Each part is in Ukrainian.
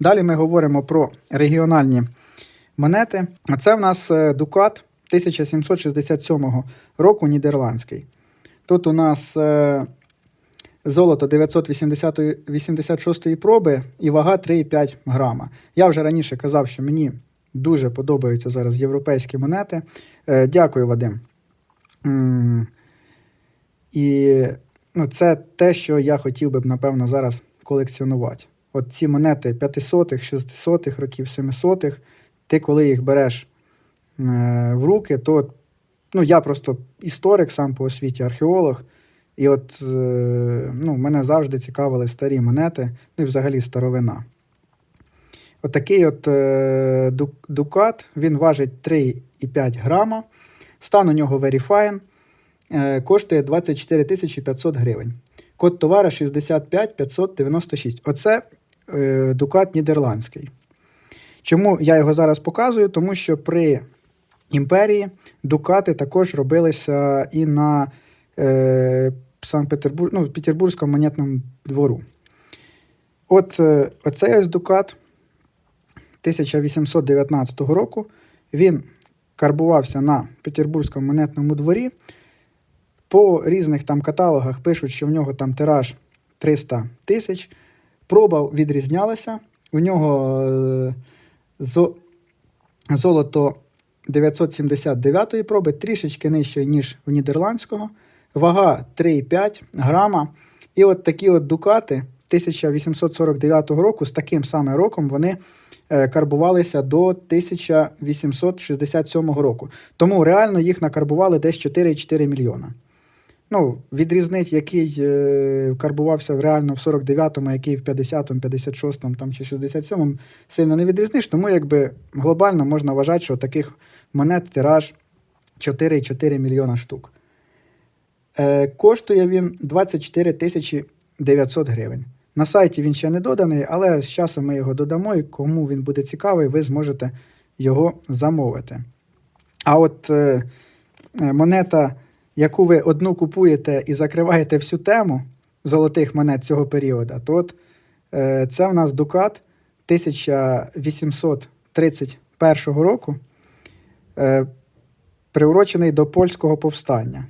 Далі ми говоримо про регіональні монети. Це в нас е, Дукат 1767 року нідерландський. Тут у нас е, золото 986 проби і вага 3,5 грама. Я вже раніше казав, що мені дуже подобаються зараз європейські монети. Е, Дякую, Вадим. І ну, це те, що я хотів би, напевно, зараз колекціонувати. От ці монети 500-х, 600-х років, 700-х, ти коли їх береш е, в руки, то ну, я просто історик сам по освіті, археолог. І от е, ну, мене завжди цікавили старі монети, ну і взагалі старовина. Отакий от, е, дукат, він важить 3,5 грама. Стан у нього Verifine, коштує 24 500 гривень. Код товара 65 596. Оце дукат нідерландський. Чому я його зараз показую? Тому що при імперії дукати також робилися і на е, Санкт-Петербург, ну, Петербурзькому монетному двору. От е, оцей ось дукат 1819 року. Він карбувався на Петербурзькому монетному дворі. По різних там каталогах пишуть, що в нього там тираж 300 тисяч. Проба відрізнялася. У нього е, золото 979-ї проби, трішечки нижче, ніж у нідерландського. Вага 3,5 грама. І от такі от дукати 1849 року з таким самим роком вони е, карбувалися до 1867 року. Тому реально їх накарбували десь 4,4 мільйона. Ну, відрізнить, який е, карбувався реально в 49-му, який в 50-му, 56-му там, чи 67-му, сильно не відрізниш. Тому якби глобально можна вважати, що таких монет тираж 4,4 мільйона штук. Е, коштує він 24 тисячі 900 гривень. На сайті він ще не доданий, але з часом ми його додамо, і кому він буде цікавий, ви зможете його замовити. А от е, е, монета, яку ви одну купуєте і закриваєте всю тему золотих монет цього періоду, то от е, це в нас Дукат 1831 року, е, приурочений до польського повстання.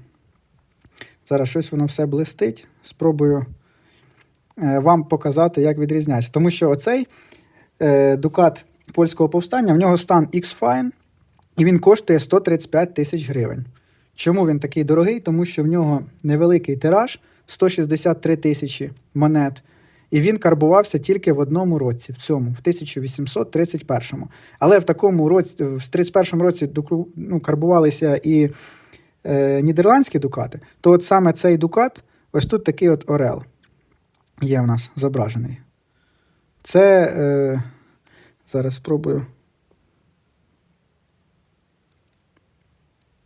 Зараз щось воно все блистить. Спробую е, вам показати, як відрізняється. Тому що оцей е, дукат польського повстання, в нього стан X-Fine, і він коштує 135 тисяч гривень. Чому він такий дорогий? Тому що в нього невеликий тираж 163 тисячі монет. І він карбувався тільки в одному році, в цьому, в 1831. Але в такому році, в 31 році ну, карбувалися і е, нідерландські дукати, то от саме цей дукат, ось тут такий от орел є в нас зображений. Це е, зараз спробую.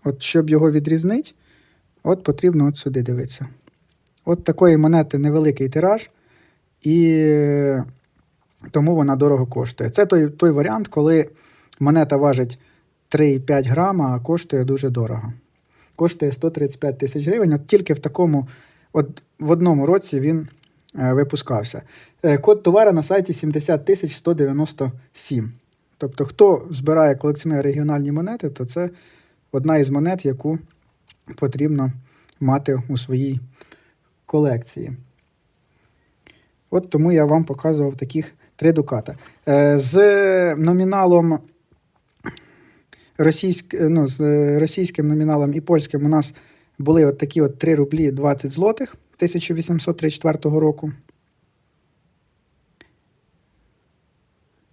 От щоб його відрізнити, от потрібно от сюди дивитися. От такої монети невеликий тираж, і тому вона дорого коштує. Це той, той варіант, коли монета важить 3,5 грама, а коштує дуже дорого. Коштує 135 тисяч гривень. От тільки в такому, от в одному році він е, випускався. Е, код товара на сайті 70 тисяч 197. Тобто, хто збирає колекціонує регіональні монети, то це одна із монет, яку потрібно мати у своїй колекції. От тому я вам показував таких три дуката. Е, З номіналом російськ, ну, з російським номіналом і польським у нас були от такі от 3 рублі 20 злотих 1834 року.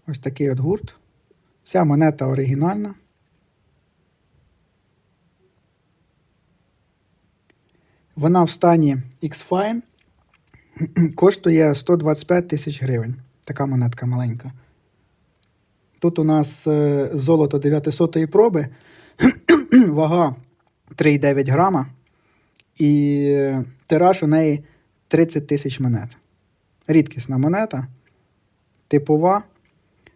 Ось такий от гурт. Вся монета оригінальна. Вона в стані X-Fine коштує 125 тисяч гривень. Така монетка маленька. Тут у нас е, золото 900-ї проби, вага 3,9 грама, і е, тираж у неї 30 тисяч монет. Рідкісна монета, типова.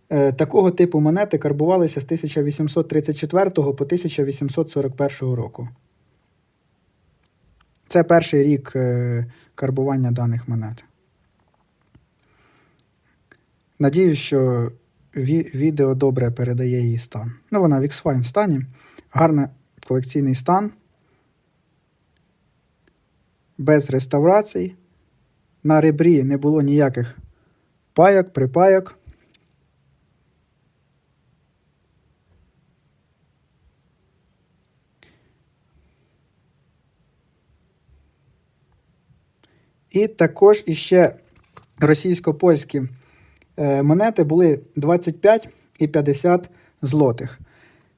Е, Такого типу монети карбувалися з 1834 по 1841 року. Це перший рік е, карбування даних монет. Надіюсь, що відео добре передає її стан. Ну, вона в X-Fine стані. Гарний колекційний стан. Без реставрацій. На ребрі не було ніяких пайок, припайок. І також іще російсько-польські е, монети були 25 і 50 злотих.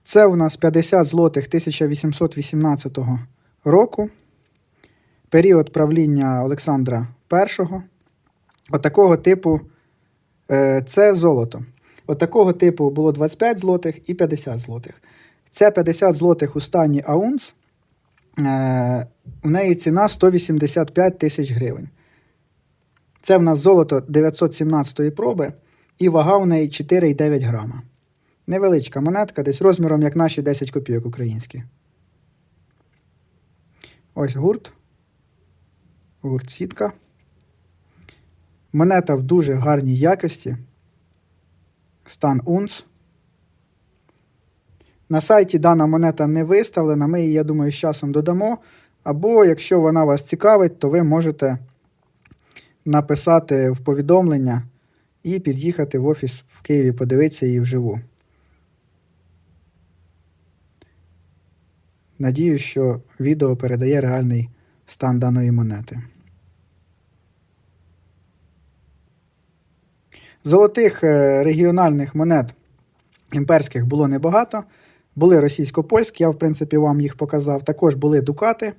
Це у нас 50 злотих 1818 року, період правління Олександра І. Отакого типу е, це золото. Отакого типу було 25 злотих і 50 злотих. Це 50 злотих у стані аунс. Е, у неї ціна 185 тисяч гривень. Це в нас золото 917-ї проби, і вага у неї 4,9 грама. Невеличка монетка, десь розміром, як наші 10 копійок українські. Ось гурт. Гурт сітка. Монета в дуже гарній якості. Стан унц. На сайті дана монета не виставлена. Ми її, я думаю, з часом додамо. Або, якщо вона вас цікавить, то ви можете написати в повідомлення і під'їхати в офіс в Києві, подивитися її вживу. Надію, що відео передає реальний стан даної монети. Золотих е, регіональних монет імперських було небагато. Були російсько-польські, я, в принципі, вам їх показав. Також були дукати.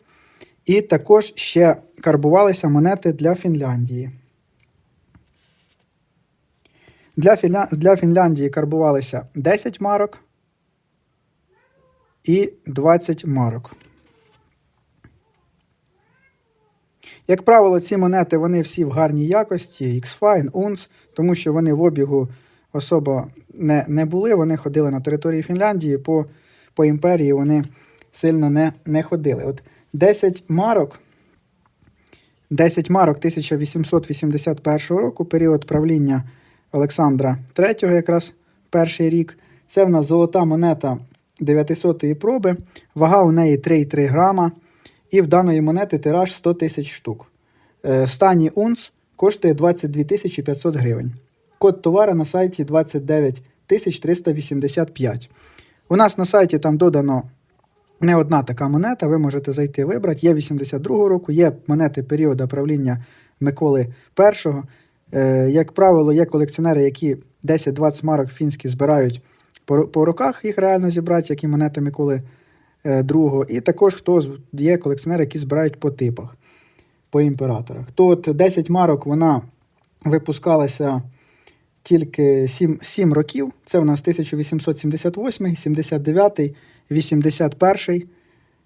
І також ще карбувалися монети для Фінляндії. Для, Фінля... для Фінляндії карбувалися 10 марок і 20 марок. Як правило, ці монети вони всі в гарній якості, X-Fine, UNS, тому що вони в обігу особо не, не були. Вони ходили на території Фінляндії, по, по імперії вони сильно не, не ходили. От 10 марок. 10 марок 1881 року, період правління Олександра III, якраз перший рік. Це в нас золота монета 900-ї проби, вага у неї 3,3 грама. І в даної монети тираж 100 тисяч штук. Е, Стані унц коштує 22 500 гривень. Код товара на сайті 29 тисяч 385. У нас на сайті там додано не одна така монета, ви можете зайти вибрати. Є 82 року, є монети періоду правління Миколи І. Е, як правило, є колекціонери, які 10-20 марок фінські збирають по, по роках, їх реально зібрати, як і монети Миколи II. І також хто є колекціонери, які збирають по типах, по імператорах. То от 10 марок вона випускалася тільки 7, 7 років. Це у нас 1878, 79, 81,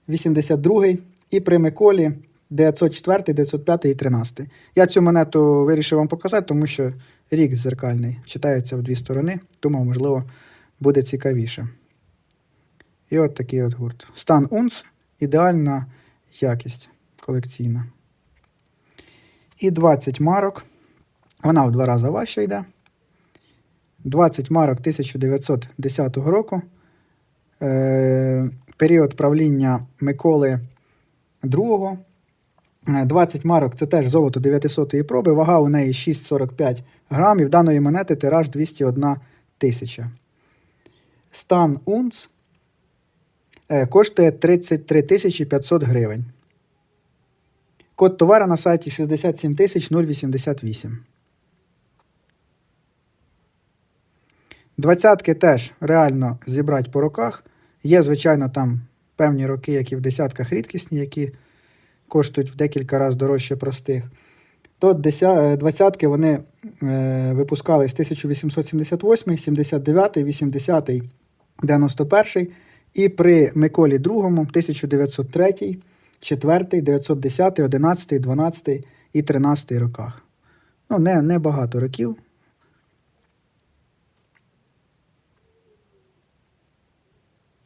82 і при Миколі 904, 905 і 13. Я цю монету вирішив вам показати, тому що рік зеркальний читається в дві сторони, тому, можливо, буде цікавіше. І от такий от гурт. Стан унц, ідеальна якість колекційна. І 20 марок. Вона в два рази важче йде. 20 марок 1910 року. Е, період правління Миколи II. Е, 20 марок це теж золото 900-ї проби. Вага у неї 6,45 грамів. Даної монети тираж 201 тисяча. Стан унц е, коштує 33 тисячі 500 гривень. Код товара на сайті 67 тисяч 088. Двадцятки теж реально зібрати по роках. Є, звичайно, там певні роки, які в десятках рідкісні, які коштують в декілька разів дорожче простих. То е, двадцятки вони е, випускались 1878, 79, 80, 91 і при Миколі II 1903, 4, 910, 11, 12 і 13 роках. Ну, не, не багато років.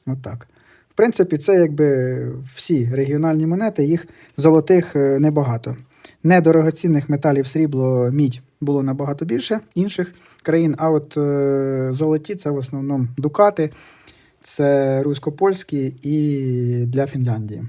Отак. В принципі, це якби всі регіональні монети, їх золотих е, небагато. Недорогоцінних металів срібло, мідь було набагато більше інших країн. А от е, золоті це в основному дукати, це русько-польські і для Фінляндії.